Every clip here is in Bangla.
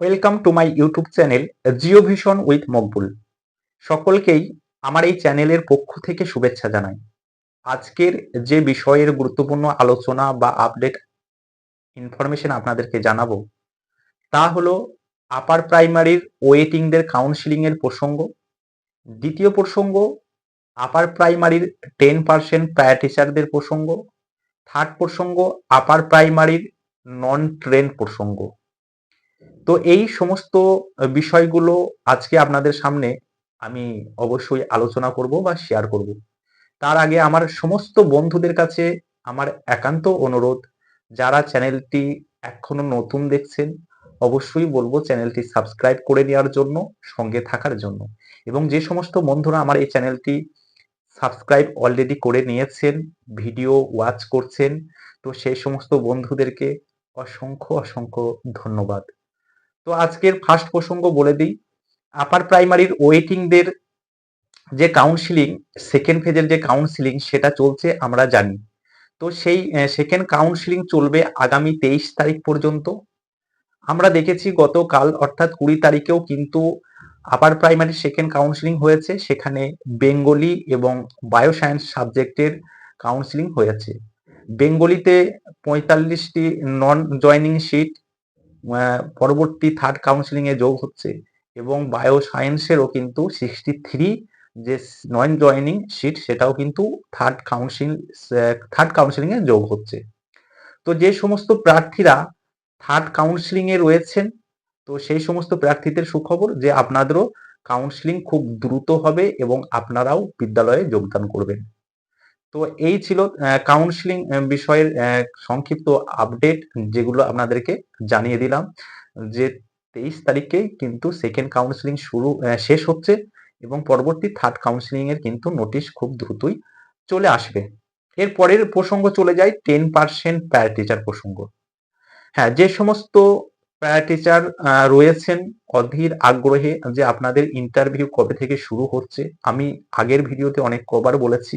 Welcome to my YouTube channel Geo Vision with Maqbool সকলকেই আমার এই চ্যানেলের পক্ষ থেকে শুভেচ্ছা জানাই। আজকের যে বিষয়ের গুরুত্বপূর্ণ আলোচনা বা আপডেট ইনফরমেশন আপনাদেরকে জানাব, তা হলো আপার প্রাইমারির ওয়েটিংদের কাউন্সিলিং এর প্রসঙ্গ, দ্বিতীয় প্রসঙ্গ আপার প্রাইমারির টেন পার্সেন্ট প্রায় টিচারদের প্রসঙ্গ থার্ড প্রসঙ্গ আপার প্রাইমারির নন ট্রেন প্রসঙ্গ। তো এই সমস্ত বিষয়গুলো আজকে আপনাদের সামনে আমি অবশ্যই আলোচনা করব বা শেয়ার করব। তার আগে আমার সমস্ত বন্ধুদের কাছে আমার একান্ত অনুরোধ, যারা চ্যানেলটি এখনও নতুন দেখছেন, অবশ্যই বলব চ্যানেলটি সাবস্ক্রাইব করে নেওয়ার জন্য, সঙ্গে থাকার জন্য। এবং যে সমস্ত বন্ধুরা আমার এই চ্যানেলটি সাবস্ক্রাইব অলরেডি করে নিয়েছেন ভিডিও ওয়াচ করছেন, তো সেই সমস্ত বন্ধুদেরকে অসংখ্য অসংখ্য ধন্যবাদ। তো আজকের ফার্স্ট প্রসঙ্গ বলে দিই। আপার প্রাইমারির ওয়েটিংদের যে কাউন্সিলিং সেকেন্ড ফেজের যে কাউন্সিলিং সেটা চলছে আমরা জানি। তো সেই সেকেন্ড কাউন্সিলিং চলবে আগামী তেইশ তারিখ পর্যন্ত। আমরা দেখেছি গতকাল, অর্থাৎ কুড়ি তারিখেও কিন্তু আপার প্রাইমারি সেকেন্ড কাউন্সিলিং হয়েছে, সেখানে বেঙ্গলি এবং বায়োসায়েন্স সাবজেক্টের কাউন্সিলিং হয়েছে। বেঙ্গলিতে পঁয়তাল্লিশটি নন জয়নিং সিট পরবর্তী থার্ড কাউন্সিলিং এ যোগ হচ্ছে এবং বায়ো সায়েন্সেরও কিন্তু সিক্সটি থ্রি যে নন জয়নিং সিট সেটাও কিন্তু থার্ড কাউন্সিল থার্ড কাউন্সিলিং এ যোগ হচ্ছে। তো যে সমস্ত প্রার্থীরা থার্ড কাউন্সিলিং এ রয়েছেন, তো সেই সমস্ত প্রার্থীদের সুখবর যে আপনাদেরও কাউন্সিলিং খুব দ্রুত হবে এবং আপনারাও বিদ্যালয়ে যোগদান করবেন। তো এই ছিল কাউন্সিলিং বিষয়ের সংক্ষিপ্ত আপডেট যেগুলো আপনাদেরকে জানিয়ে দিলাম যে তেইশ তারিখে কিন্তু সেকেন্ড কাউন্সিলিং শুরু শেষ হচ্ছে এবং পরবর্তী থার্ড কাউন্সিলিং এর কিন্তু নোটিশ খুব দ্রুতই চলে আসবে। এর পরের প্রসঙ্গ চলে যায় টেন পার্সেন্ট প্যার টিচার প্রসঙ্গ। হ্যাঁ যে সমস্ত প্যার টিচার রয়েছেন অধীর আগ্রহে যে আপনাদের ইন্টারভিউ কবে থেকে শুরু হচ্ছে, আমি আগের ভিডিওতে অনেক কবার বলেছি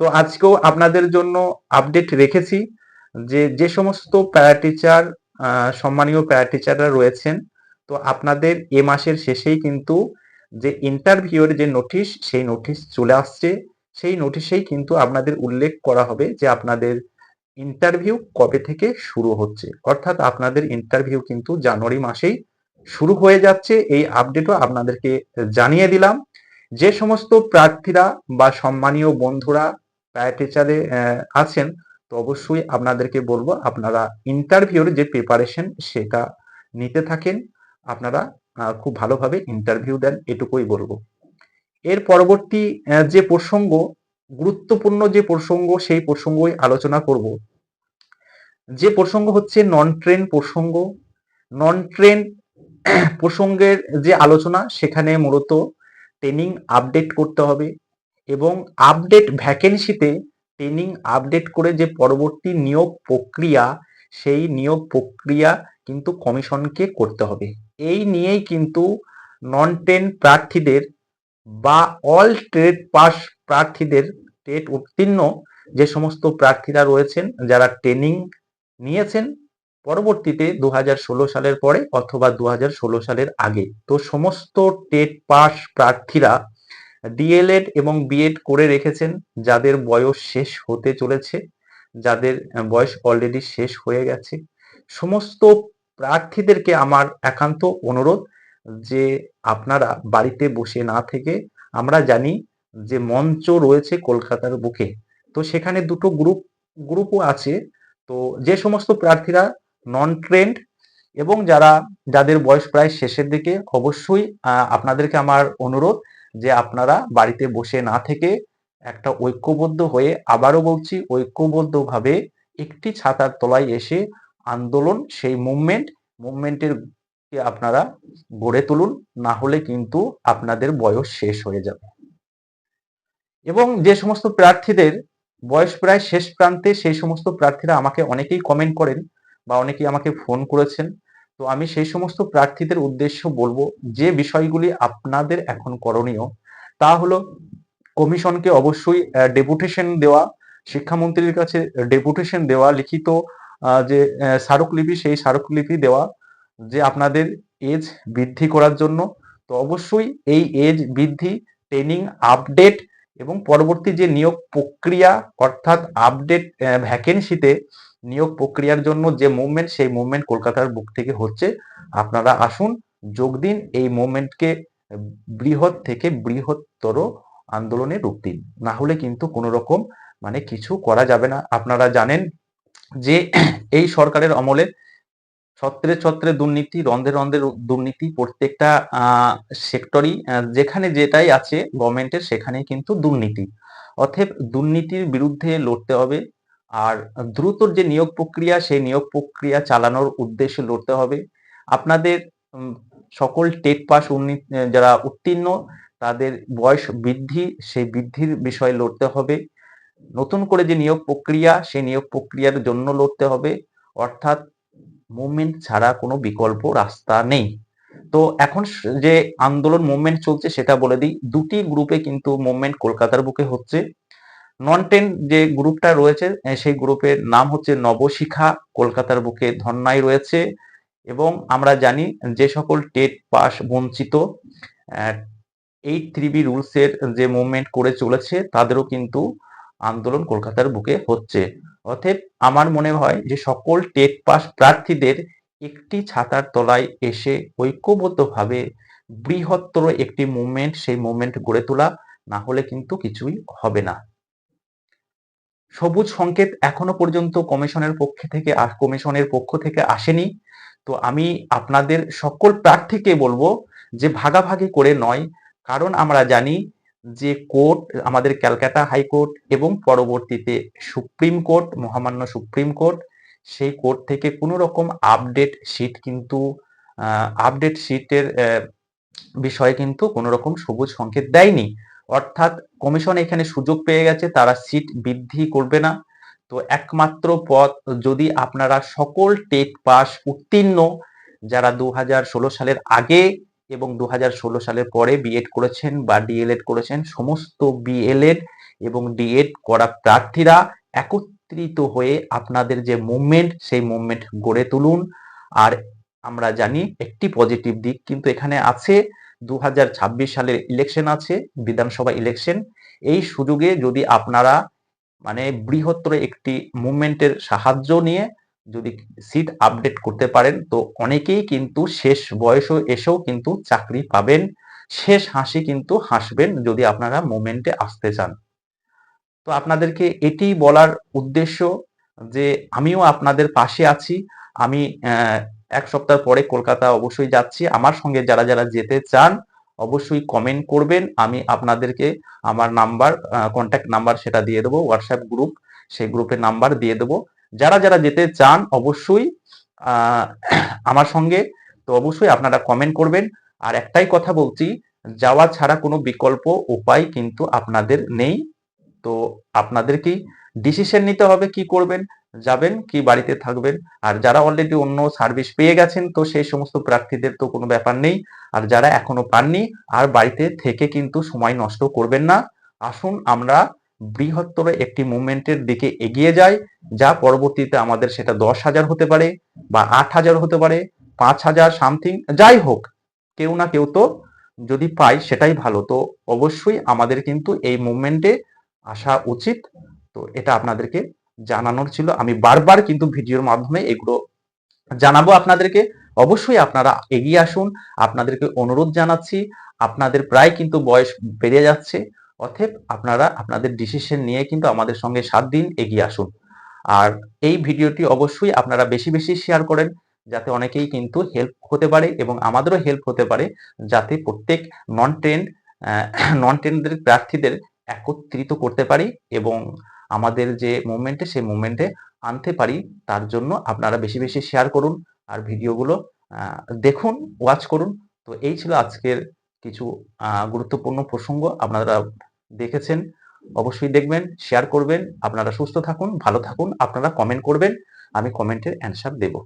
তো আজকেও আপনাদের জন্য আপডেট রেখেছি যে যে সমস্ত প্যারা টিচার সম্মানীয় প্যারা টিচাররা রয়েছেন, তো আপনাদের এ মাসের শেষেই কিন্তু যে ইন্টারভিউয়ের যে নোটিশ সেই নোটিশ চলে আসছে। সেই নোটিশেই কিন্তু আপনাদের উল্লেখ করা হবে যে আপনাদের ইন্টারভিউ কবে থেকে শুরু হচ্ছে। অর্থাৎ আপনাদের ইন্টারভিউ কিন্তু জানুয়ারি মাসেই শুরু হয়ে যাচ্ছে। এই আপডেটও আপনাদেরকে জানিয়ে দিলাম। যে সমস্ত প্রার্থীরা বা সম্মানীয় বন্ধুরা টিচারে আছেন, তো অবশ্যই আপনাদেরকে বলব, আপনারা ইন্টারভিউর যে প্রিপারেশন সেটা নিতে থাকেন, আপনারা খুব ভালোভাবে ইন্টারভিউ দেন, এটুকুই বলব। এর পরবর্তী যে প্রসঙ্গ, গুরুত্বপূর্ণ যে প্রসঙ্গ, সেই প্রসঙ্গই আলোচনা করব। যে প্রসঙ্গ হচ্ছে নন ট্রেন প্রসঙ্গ। নন ট্রেন প্রসঙ্গের যে আলোচনা, সেখানে মূলত ট্রেনিং আপডেট করতে হবে। এবং আপডেট ভ্যাকেন্সিতে ট্রেনিং আপডেট করে যে পরবর্তী নিয়োগ প্রক্রিয়া, সেই নিয়োগ প্রক্রিয়া কিন্তু কমিশনকে করতে হবে। এই নিয়েই কিন্তু নন টেন প্রার্থীদের বা অল ট্রেড পাস প্রার্থীদের টেট উত্তীর্ণ যে সমস্ত প্রার্থীরা রয়েছেন, যারা ট্রেনিং নিয়েছেন পরবর্তীতে দু হাজার ষোলো সালের পরে অথবা দু হাজার ষোলো সালের আগে। তো সমস্ত টেট পাস প্রার্থীরা ডিএলএড এবং বিএড করে রেখেছেন, যাদের বয়স শেষ হতে চলেছে, যাদের বয়স অলরেডি শেষ হয়ে গেছে। সমস্ত প্রার্থীদেরকে আমার একান্ত অনুরোধ যে আপনারা বাড়িতে বসে না থেকে আমরা জানি যে মঞ্চ রয়েছে কলকাতার বুকে। তো সেখানে দুটো গ্রুপ, গ্রুপও আছে। তো যে সমস্ত প্রার্থীরা নন ট্রেন্ড এবং যারা, যাদের বয়স প্রায় শেষের দিকে, অবশ্যই আপনাদেরকে আমার অনুরোধ যে আপনারা বাড়িতে বসে না থেকে একটা ঐক্যবদ্ধ হয়ে আবারও বলছি, ঐক্যবদ্ধভাবে একটি ছাতার তলায় এসে আন্দোলন, সেই মুভমেন্ট মুভমেন্টের আপনারা গড়ে তুলুন, না হলে কিন্তু আপনাদের বয়স শেষ হয়ে যাবে। এবং যে সমস্ত প্রার্থীদের বয়স প্রায় শেষ প্রান্তে সেই সমস্ত প্রার্থীরা আমাকে অনেকেই কমেন্ট করেন বা অনেকেই আমাকে ফোন করেছেন। তো আমি সেই সমস্ত প্রার্থীদের উদ্দেশ্য বলব, যে বিষয়গুলি আপনাদের এখন করণীয়, তা হলো কমিশনকে অবশ্যই ডেপুটেশন দেওয়া, শিক্ষামন্ত্রীর কাছে ডেপুটেশন দেওয়া, লিখিত যে স্মারকলিপি, সেই স্মারকলিপি দেওয়া, যে আপনাদের এজ বৃদ্ধি করার জন্য। তো অবশ্যই এই এজ বৃদ্ধি ট্রেনিং আপডেট এবং পরবর্তী যে নিয়োগ প্রক্রিয়া, অর্থাৎ আপডেট ভ্যাকেন্সিতে নিয়োগ প্রক্রিয়ার জন্য যে মুভমেন্ট সেই মুভমেন্ট কলকাতার বুক থেকে হচ্ছে। আপনারা আসুন, যোগ দিন, এই মুভমেন্টকে বৃহৎ থেকে বৃহত্তর আন্দোলনে রূপ দিন। না হলে কিন্তু কোনো রকম মানে কিছু করা যাবে না। আপনারা জানেন যে এই সরকারের আমলে ছত্রে ছত্রে দুর্নীতি, রন্ধে রন্ধে দুর্নীতি প্রত্যেকটা সেক্টরই যেখানে যেটাই আছে গভর্নমেন্টের সেখানেই কিন্তু দুর্নীতি। অতএব দুর্নীতির বিরুদ্ধে লড়তে হবে। আর দ্রুত যে নিয়োগ প্রক্রিয়া, সেই নিয়োগ প্রক্রিয়া চালানোর উদ্দেশ্যে লড়তে হবে। আপনাদের সকল টেট পাস যারা উত্তীর্ণ, তাদের বয়স বৃদ্ধি, সেই বৃদ্ধির বিষয়ে লড়তে হবে। নতুন করে যে নিয়োগ প্রক্রিয়া, সেই নিয়োগ প্রক্রিয়ার জন্য লড়তে হবে। অর্থাৎ মুভমেন্ট ছাড়া কোনো বিকল্প রাস্তা নেই। তো এখন যে আন্দোলন, মুভমেন্ট চলছে, সেটা বলে দিই। দুটি গ্রুপে কিন্তু মুভমেন্ট কলকাতার বুকে হচ্ছে। নন টেন যে গ্রুপটা রয়েছে সেই গ্রুপের নাম হচ্ছে নবশিখা, কলকাতার বুকে ধর্নায় রয়েছে। এবং আমরা জানি যে সকল টেট পাস বঞ্চিত এইট থ্রি বি রুলসের যে মুভমেন্ট করে চলেছে, তাদেরও কিন্তু আন্দোলন কলকাতার বুকে হচ্ছে। অতএব আমার মনে হয় যে সকল টেট পাস প্রার্থীদের একটি ছাতার তলায় এসে ঐক্যবদ্ধভাবে বৃহত্তর একটি মুভমেন্ট, সেই মুভমেন্ট গড়ে তোলা, না হলে কিন্তু কিছুই হবে না। সবুজ সংকেত এখনও পর্যন্ত কমিশনের পক্ষ থেকে কমিশনের পক্ষ থেকে আসেনি। তো আমি আপনাদের সকল প্রার্থীকে বলব যে ভাগাভাগি করে নয়, কারণ আমরা জানি যে কোর্ট, আমাদের ক্যালকাটা হাইকোর্ট এবং পরবর্তীতে সুপ্রিম কোর্ট, মহামান্য সুপ্রিম কোর্ট, সেই কোর্ট থেকে কোনো রকম আপডেট শিট কিন্তু আপডেট শিটের বিষয়ে কিন্তু কোনো রকম সবুজ সংকেত দেয়নি। অর্থাৎ কমিশন এখানে সুযোগ পেয়ে গেছে, তারা সিট বৃদ্ধি করবে না। তো একমাত্র পথ যদি আপনারা সকল টেট পাস উত্তীর্ণ, যারা দু হাজার ষোলো সালের আগে এবং দু হাজার ষোলো সালের পরে বিএড করেছেন বা ডিএলএড করেছেন, সমস্ত বিএলএড এবং ডিএড করা প্রার্থীরা একত্রিত হয়ে আপনাদের যে মুভমেন্ট সেই মুভমেন্ট গড়ে তুলুন। আর আমরা জানি একটি পজিটিভ দিক কিন্তু এখানে আছে দু সালের ইলেকশন আছে, বিধানসভা ইলেকশন এই সুযোগে যদি আপনারা মানে বৃহত্তর একটি মুভমেন্টের সাহায্য নিয়ে যদি সিট আপডেট করতে পারেন, তো অনেকেই কিন্তু শেষ বয়সও এসেও কিন্তু চাকরি পাবেন। শেষ হাসি কিন্তু হাসবেন যদি আপনারা মুভমেন্টে আসতে চান। তো আপনাদেরকে এটি বলার উদ্দেশ্য যে আমিও আপনাদের পাশে আছি। আমি এক সপ্তাহ পরে কলকাতা অবশ্যই যাচ্ছি। আমার সঙ্গে যারা যারা যেতে চান, অবশ্যই কমেন্ট করবেন। আমি আপনাদেরকে আমার নাম্বার কন্ট্যাক্ট নাম্বার সেটা দিয়ে দেবো হোয়াটসঅ্যাপ গ্রুপ সেই গ্রুপের নাম্বার দিয়ে দেবো। যারা যারা যেতে চান, অবশ্যই আমার সঙ্গে, তো অবশ্যই আপনারা কমেন্ট করবেন। আর একটাই কথা বলছি, যাওয়া ছাড়া কোনো বিকল্প উপায় কিন্তু আপনাদের নেই। তো আপনাদেরকেই ডিসিশন নিতে হবে কি করবেন। যাবেন কি বাড়িতে থাকবেন। আর যারা অলরেডি অন্য সার্ভিস পেয়ে গেছেন, তো সেই সমস্ত প্রার্থীদের তো কোনো ব্যাপার নেই। আর যারা এখনও পাননি, আর বাড়িতে থেকে কিন্তু সময় নষ্ট করবেন না। আসুন আমরা বৃহত্তর একটি মুভমেন্টের দিকে এগিয়ে যাই, যা পরবর্তীতে আমাদের সেটা দশ হাজার হতে পারে, বা আট হাজার হতে পারে, পাঁচ হাজার সামথিং যাই হোক, কেউ না কেউ তো যদি পাই সেটাই ভালো। তো অবশ্যই আমাদের কিন্তু এই মুভমেন্টে আসা উচিত। তো এটা আপনাদেরকে জানানোর ছিল। আমি বারবার কিন্তু ভিডিওর মাধ্যমে এগুলো জানাব আপনাদেরকে। অবশ্যই আপনারা এগিয়ে আসুন। আপনাদেরকে অনুরোধ জানাচ্ছি। আপনাদের প্রায় কিন্তু বয়স বেড়ে যাচ্ছে। অতএব আপনারা আপনাদের ডিসিশন নিয়ে কিন্তু আমাদের সঙ্গে সাত দিন এগিয়ে আসুন। আর এই ভিডিওটি অবশ্যই আপনারা বেশি বেশি শেয়ার করেন, যাতে অনেকেই কিন্তু হেল্প হতে পারে এবং আমাদেরও হেল্প হতে পারে, যাতে প্রত্যেক নন ট্রেন্ড নন ট্রেন্ডদের প্রার্থীদের একত্রিত করতে পারি এবং আমাদের যে মুভমেন্টে সেই মুভমেন্টে আনতে পারি। তার জন্য আপনারা বেশি বেশি শেয়ার করুন আর ভিডিওগুলো দেখুন ওয়াচ করুন। তো এই ছিল আজকের কিছু গুরুত্বপূর্ণ প্রসঙ্গ। আপনারা দেখেছেন, অবশ্যই দেখবেন শেয়ার করবেন। আপনারা সুস্থ থাকুন, ভালো থাকুন। আপনারা কমেন্ট করবেন, আমি কমেন্টের অ্যান্সার দেবো।